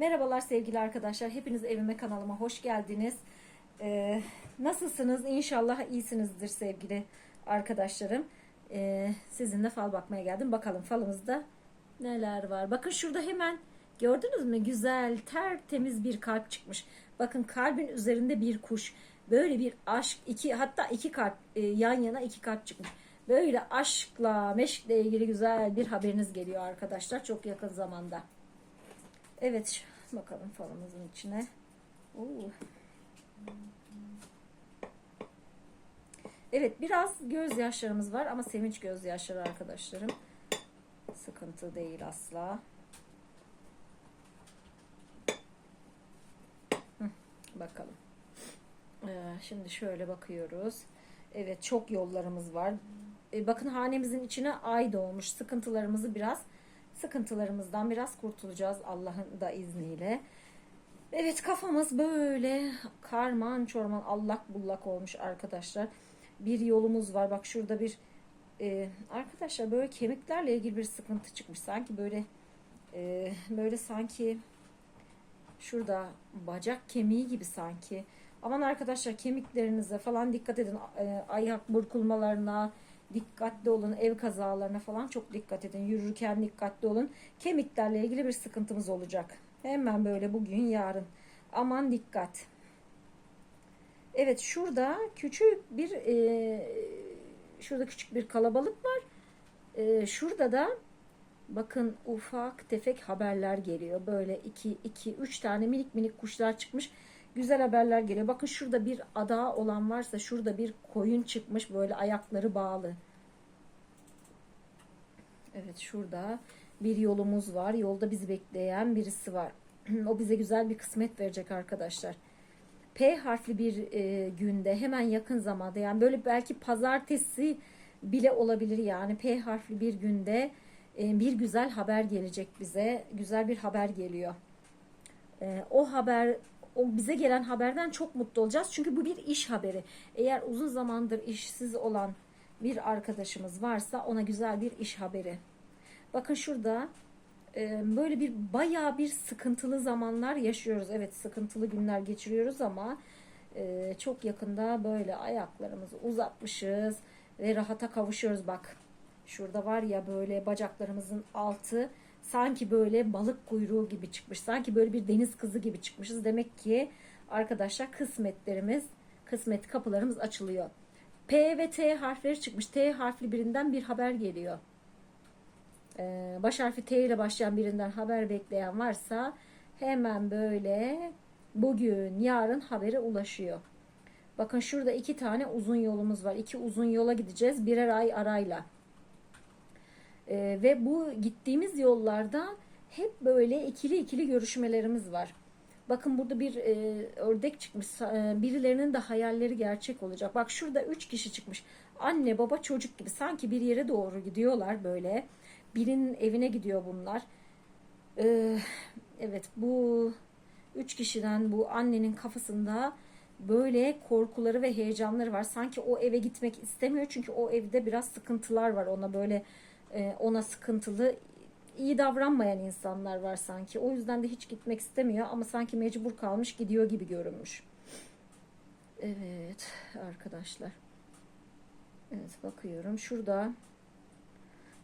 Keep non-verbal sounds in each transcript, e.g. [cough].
Merhabalar sevgili arkadaşlar. Hepiniz evime kanalıma hoş geldiniz. Ee, nasılsınız? İnşallah iyisinizdir sevgili arkadaşlarım. Ee, sizinle fal bakmaya geldim. Bakalım falımızda neler var. Bakın şurada hemen gördünüz mü? Güzel, tertemiz bir kalp çıkmış. Bakın kalbin üzerinde bir kuş. Böyle bir aşk, iki hatta iki kalp e, yan yana iki kalp çıkmış. Böyle aşkla, meşkle ilgili güzel bir haberiniz geliyor arkadaşlar. Çok yakın zamanda. Evet bakalım falımızın içine. Oo. Evet biraz gözyaşlarımız var ama sevinç gözyaşları arkadaşlarım. Sıkıntı değil asla. Hı, bakalım. Ee, şimdi şöyle bakıyoruz. Evet çok yollarımız var. Ee, bakın hanemizin içine ay doğmuş. Sıkıntılarımızı biraz sıkıntılarımızdan biraz kurtulacağız Allah'ın da izniyle. Evet kafamız böyle karman çorman allak bullak olmuş arkadaşlar. Bir yolumuz var. Bak şurada bir e, arkadaşlar böyle kemiklerle ilgili bir sıkıntı çıkmış. Sanki böyle e, böyle sanki şurada bacak kemiği gibi sanki. Aman arkadaşlar kemiklerinize falan dikkat edin. E, ayak burkulmalarına, dikkatli olun. Ev kazalarına falan çok dikkat edin. Yürürken dikkatli olun. Kemiklerle ilgili bir sıkıntımız olacak. Hemen böyle bugün yarın. Aman dikkat. Evet şurada küçük bir e, şurada küçük bir kalabalık var. E, şurada da bakın ufak tefek haberler geliyor. Böyle iki, iki, üç tane minik minik kuşlar çıkmış. Güzel haberler geliyor. Bakın şurada bir ada olan varsa şurada bir koyun çıkmış böyle ayakları bağlı. Evet şurada bir yolumuz var. Yolda bizi bekleyen birisi var. [clears throat] o bize güzel bir kısmet verecek arkadaşlar. P harfli bir e, günde hemen yakın zamanda yani böyle belki pazartesi bile olabilir yani P harfli bir günde e, bir güzel haber gelecek bize. Güzel bir haber geliyor. E, o haber o bize gelen haberden çok mutlu olacağız. Çünkü bu bir iş haberi. Eğer uzun zamandır işsiz olan bir arkadaşımız varsa ona güzel bir iş haberi. Bakın şurada e, böyle bir bayağı bir sıkıntılı zamanlar yaşıyoruz. Evet sıkıntılı günler geçiriyoruz ama e, çok yakında böyle ayaklarımızı uzatmışız ve rahata kavuşuyoruz. Bak şurada var ya böyle bacaklarımızın altı sanki böyle balık kuyruğu gibi çıkmış. Sanki böyle bir deniz kızı gibi çıkmışız. Demek ki arkadaşlar kısmetlerimiz, kısmet kapılarımız açılıyor. P ve T harfleri çıkmış. T harfli birinden bir haber geliyor. Ee, baş harfi T ile başlayan birinden haber bekleyen varsa hemen böyle bugün, yarın habere ulaşıyor. Bakın şurada iki tane uzun yolumuz var. İki uzun yola gideceğiz birer ay arayla. Ee, ve bu gittiğimiz yollarda hep böyle ikili ikili görüşmelerimiz var. Bakın burada bir e, ördek çıkmış. E, birilerinin de hayalleri gerçek olacak. Bak şurada üç kişi çıkmış. Anne, baba, çocuk gibi. Sanki bir yere doğru gidiyorlar böyle. Birinin evine gidiyor bunlar. E, evet bu üç kişiden bu annenin kafasında böyle korkuları ve heyecanları var. Sanki o eve gitmek istemiyor. Çünkü o evde biraz sıkıntılar var. Ona böyle e, ona sıkıntılı iyi davranmayan insanlar var sanki. O yüzden de hiç gitmek istemiyor ama sanki mecbur kalmış gidiyor gibi görünmüş. Evet arkadaşlar. Evet bakıyorum. Şurada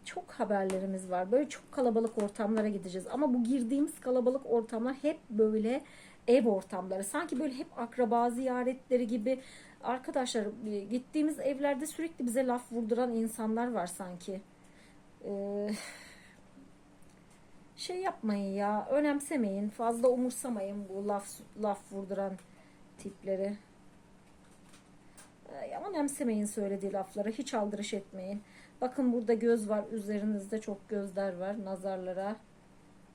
çok haberlerimiz var. Böyle çok kalabalık ortamlara gideceğiz. Ama bu girdiğimiz kalabalık ortamlar hep böyle ev ortamları. Sanki böyle hep akraba ziyaretleri gibi. Arkadaşlar gittiğimiz evlerde sürekli bize laf vurduran insanlar var sanki. Ee, şey yapmayın ya önemsemeyin. Fazla umursamayın bu laf laf vurduran tipleri. Ee, önemsemeyin söylediği lafları hiç aldırış etmeyin. Bakın burada göz var üzerinizde çok gözler var. Nazarlara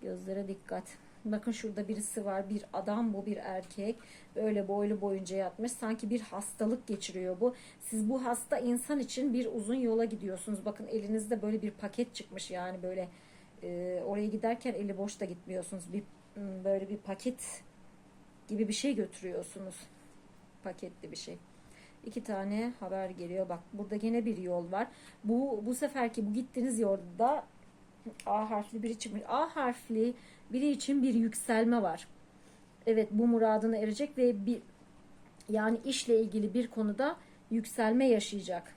gözlere dikkat bakın şurada birisi var bir adam bu bir erkek böyle boylu boyunca yatmış sanki bir hastalık geçiriyor bu siz bu hasta insan için bir uzun yola gidiyorsunuz bakın elinizde böyle bir paket çıkmış yani böyle e, oraya giderken eli boş da gitmiyorsunuz. Bir böyle bir paket gibi bir şey götürüyorsunuz. Paketli bir şey. İki tane haber geliyor. Bak burada yine bir yol var. Bu bu seferki bu gittiğiniz yolda A harfli biri çıkmış. A harfli biri için bir yükselme var. Evet bu muradına erecek ve bir yani işle ilgili bir konuda yükselme yaşayacak.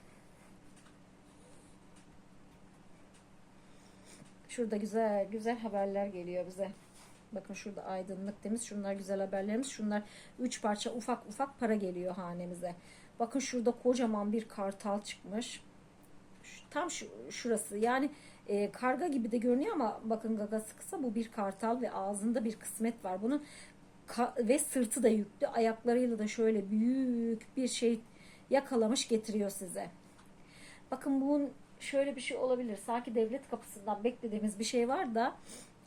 Şurada güzel güzel haberler geliyor bize. Bakın şurada aydınlık temiz. Şunlar güzel haberlerimiz. Şunlar üç parça ufak ufak para geliyor hanemize. Bakın şurada kocaman bir kartal çıkmış. Tam şu, şurası. Yani e, karga gibi de görünüyor ama bakın gagası kısa. Bu bir kartal ve ağzında bir kısmet var. Bunun ve sırtı da yüklü. Ayaklarıyla da şöyle büyük bir şey yakalamış getiriyor size. Bakın bunun şöyle bir şey olabilir. Sanki devlet kapısından beklediğimiz bir şey var da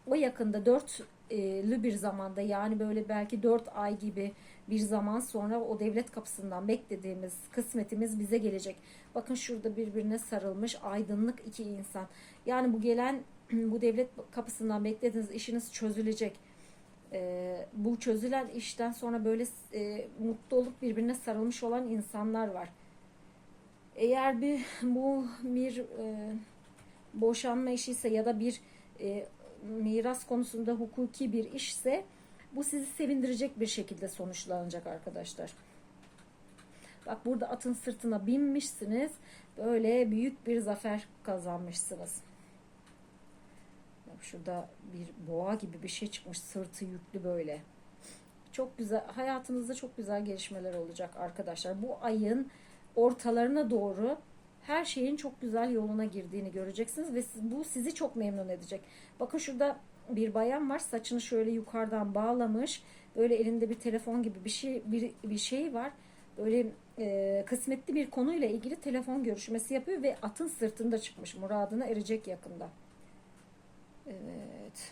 o yakında dörtlü bir zamanda yani böyle belki dört ay gibi bir zaman sonra o devlet kapısından beklediğimiz kısmetimiz bize gelecek. Bakın şurada birbirine sarılmış aydınlık iki insan. Yani bu gelen [clears throat] bu devlet kapısından beklediğiniz işiniz çözülecek. Ee, bu çözülen işten sonra böyle e, mutlu olup birbirine sarılmış olan insanlar var. Eğer bir bu bir e, boşanma işi ise ya da bir e, miras konusunda hukuki bir işse bu sizi sevindirecek bir şekilde sonuçlanacak arkadaşlar. Bak burada atın sırtına binmişsiniz. Böyle büyük bir zafer kazanmışsınız. Bak şurada bir boğa gibi bir şey çıkmış. Sırtı yüklü böyle. Çok güzel. Hayatınızda çok güzel gelişmeler olacak arkadaşlar. Bu ayın ortalarına doğru her şeyin çok güzel yoluna girdiğini göreceksiniz ve bu sizi çok memnun edecek. Bakın şurada bir bayan var saçını şöyle yukarıdan bağlamış böyle elinde bir telefon gibi bir şey bir, bir şey var böyle e, kısmetli bir konuyla ilgili telefon görüşmesi yapıyor ve atın sırtında çıkmış muradına erecek yakında. Evet.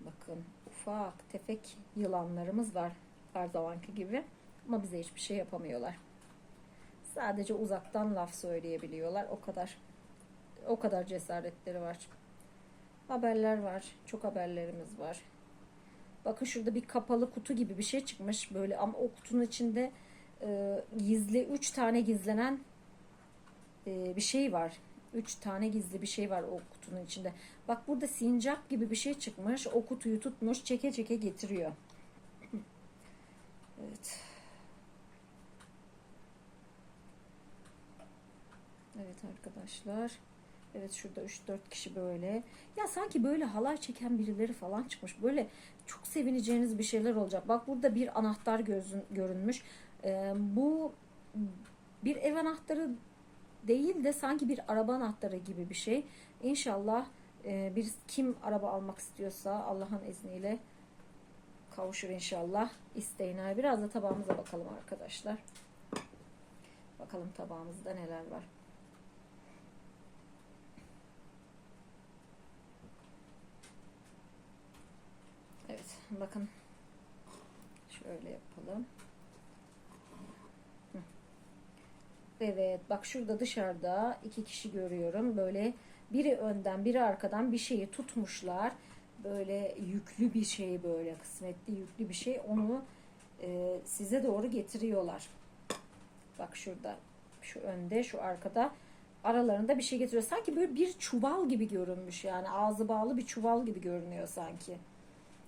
Bakın ufak tefek yılanlarımız var her zamanki gibi ama bize hiçbir şey yapamıyorlar. Sadece uzaktan laf söyleyebiliyorlar. O kadar o kadar cesaretleri var. Haberler var. Çok haberlerimiz var. Bakın şurada bir kapalı kutu gibi bir şey çıkmış böyle ama o kutunun içinde e, gizli üç tane gizlenen e, bir şey var. Üç tane gizli bir şey var o kutunun içinde. Bak burada sincap gibi bir şey çıkmış. O kutuyu tutmuş çeke çeke getiriyor. Evet. Evet arkadaşlar. Evet şurada 3-4 kişi böyle. Ya sanki böyle halay çeken birileri falan çıkmış. Böyle çok sevineceğiniz bir şeyler olacak. Bak burada bir anahtar gözün, görünmüş. Ee, bu bir ev anahtarı değil de sanki bir araba anahtarı gibi bir şey. İnşallah e, bir kim araba almak istiyorsa Allah'ın izniyle kavuşur inşallah isteğine. Biraz da tabağımıza bakalım arkadaşlar. Bakalım tabağımızda neler var. Evet bakın şöyle yapalım. Evet bak şurada dışarıda iki kişi görüyorum. Böyle biri önden biri arkadan bir şeyi tutmuşlar. Böyle yüklü bir şey böyle kısmetli yüklü bir şey onu e, size doğru getiriyorlar. Bak şurada şu önde şu arkada aralarında bir şey getiriyor. Sanki böyle bir çuval gibi görünmüş yani ağzı bağlı bir çuval gibi görünüyor sanki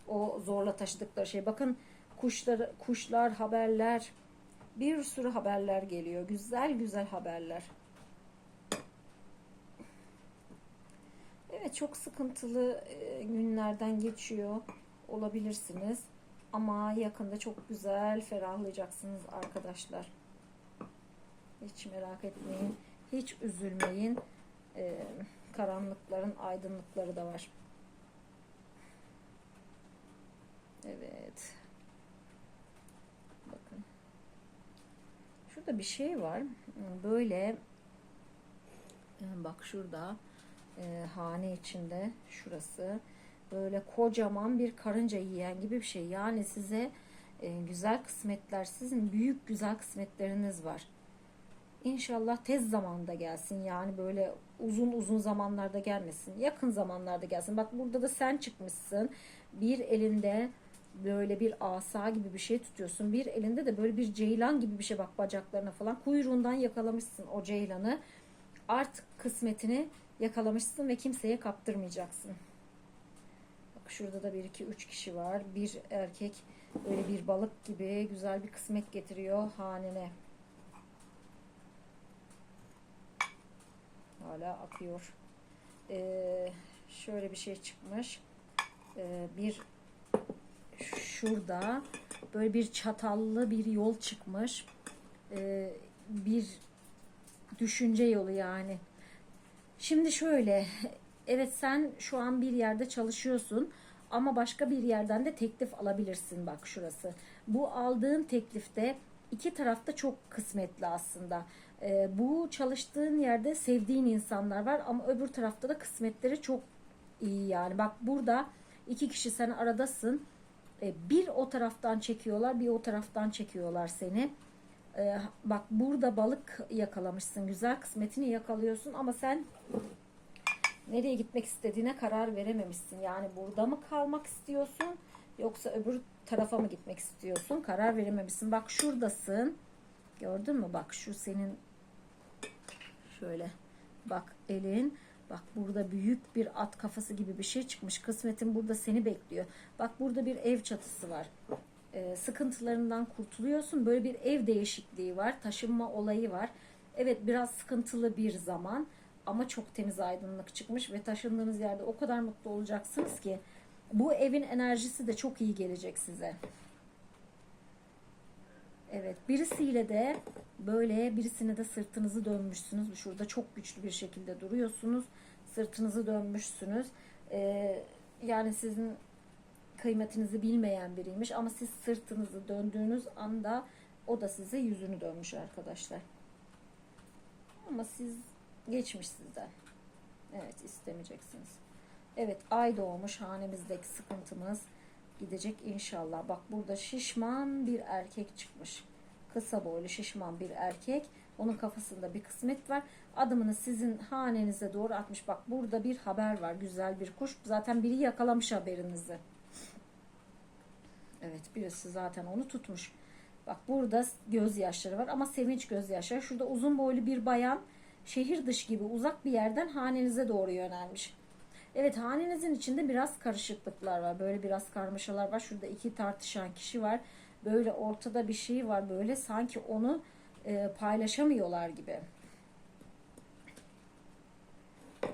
o zorla taşıdıkları şey. Bakın kuşlar, kuşlar, haberler, bir sürü haberler geliyor. Güzel güzel haberler. Evet çok sıkıntılı e, günlerden geçiyor olabilirsiniz. Ama yakında çok güzel ferahlayacaksınız arkadaşlar. Hiç merak etmeyin. Hiç üzülmeyin. E, karanlıkların aydınlıkları da var. Evet. Bakın. Şurada bir şey var. Böyle e, bak şurada e, hane içinde şurası böyle kocaman bir karınca yiyen gibi bir şey. Yani size e, güzel kısmetler, sizin büyük güzel kısmetleriniz var. İnşallah tez zamanda gelsin. Yani böyle uzun uzun zamanlarda gelmesin. Yakın zamanlarda gelsin. Bak burada da sen çıkmışsın. Bir elinde böyle bir asa gibi bir şey tutuyorsun. Bir elinde de böyle bir ceylan gibi bir şey bak bacaklarına falan. Kuyruğundan yakalamışsın o ceylanı. Artık kısmetini yakalamışsın ve kimseye kaptırmayacaksın. Bak şurada da bir iki üç kişi var. Bir erkek böyle bir balık gibi güzel bir kısmet getiriyor hanene. Hala akıyor. Ee, şöyle bir şey çıkmış. Ee, bir şurada böyle bir çatallı bir yol çıkmış. Ee, bir düşünce yolu yani. Şimdi şöyle, evet sen şu an bir yerde çalışıyorsun ama başka bir yerden de teklif alabilirsin bak şurası. Bu aldığın teklifte iki tarafta çok kısmetli aslında. Ee, bu çalıştığın yerde sevdiğin insanlar var ama öbür tarafta da kısmetleri çok iyi yani. Bak burada iki kişi sen aradasın. Ee, bir o taraftan çekiyorlar, bir o taraftan çekiyorlar seni. Ee, bak burada balık yakalamışsın. Güzel kısmetini yakalıyorsun ama sen nereye gitmek istediğine karar verememişsin. Yani burada mı kalmak istiyorsun yoksa öbür tarafa mı gitmek istiyorsun? Karar verememişsin. Bak şuradasın. Gördün mü? Bak şu senin şöyle bak elin bak burada büyük bir at kafası gibi bir şey çıkmış. Kısmetin burada seni bekliyor. Bak burada bir ev çatısı var. Ee, sıkıntılarından kurtuluyorsun. Böyle bir ev değişikliği var. Taşınma olayı var. Evet biraz sıkıntılı bir zaman ama çok temiz aydınlık çıkmış ve taşındığınız yerde o kadar mutlu olacaksınız ki bu evin enerjisi de çok iyi gelecek size. Evet birisiyle de böyle birisine de sırtınızı dönmüşsünüz. Şurada çok güçlü bir şekilde duruyorsunuz. Sırtınızı dönmüşsünüz. Ee, yani sizin kıymetinizi bilmeyen biriymiş ama siz sırtınızı döndüğünüz anda o da size yüzünü dönmüş arkadaşlar. Ama siz geçmiş sizden. Evet istemeyeceksiniz. Evet ay doğmuş hanemizdeki sıkıntımız gidecek inşallah. Bak burada şişman bir erkek çıkmış. Kısa boylu şişman bir erkek. Onun kafasında bir kısmet var. Adımını sizin hanenize doğru atmış. Bak burada bir haber var. Güzel bir kuş. Zaten biri yakalamış haberinizi. Evet birisi zaten onu tutmuş. Bak burada gözyaşları var ama sevinç gözyaşları. Şurada uzun boylu bir bayan şehir dışı gibi uzak bir yerden hanenize doğru yönelmiş. Evet hanenizin içinde biraz karışıklıklar var. Böyle biraz karmaşalar var. Şurada iki tartışan kişi var. Böyle ortada bir şey var. Böyle sanki onu e, paylaşamıyorlar gibi.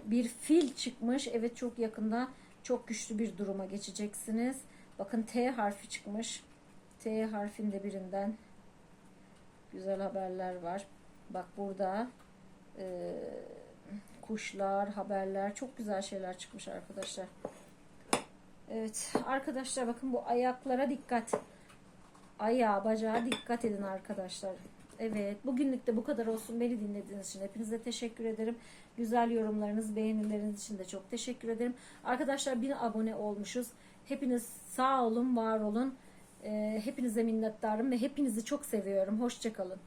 Bir fil çıkmış. Evet çok yakında çok güçlü bir duruma geçeceksiniz. Bakın T harfi çıkmış. T harfinde birinden güzel haberler var. Bak burada e, kuşlar, haberler çok güzel şeyler çıkmış arkadaşlar. Evet arkadaşlar bakın bu ayaklara dikkat. Ayağa, bacağa dikkat edin arkadaşlar. Evet bugünlük de bu kadar olsun. Beni dinlediğiniz için hepinize teşekkür ederim. Güzel yorumlarınız, beğenileriniz için de çok teşekkür ederim. Arkadaşlar bir abone olmuşuz. Hepiniz sağ olun, var olun. Ee, hepinize minnettarım ve hepinizi çok seviyorum. Hoşçakalın.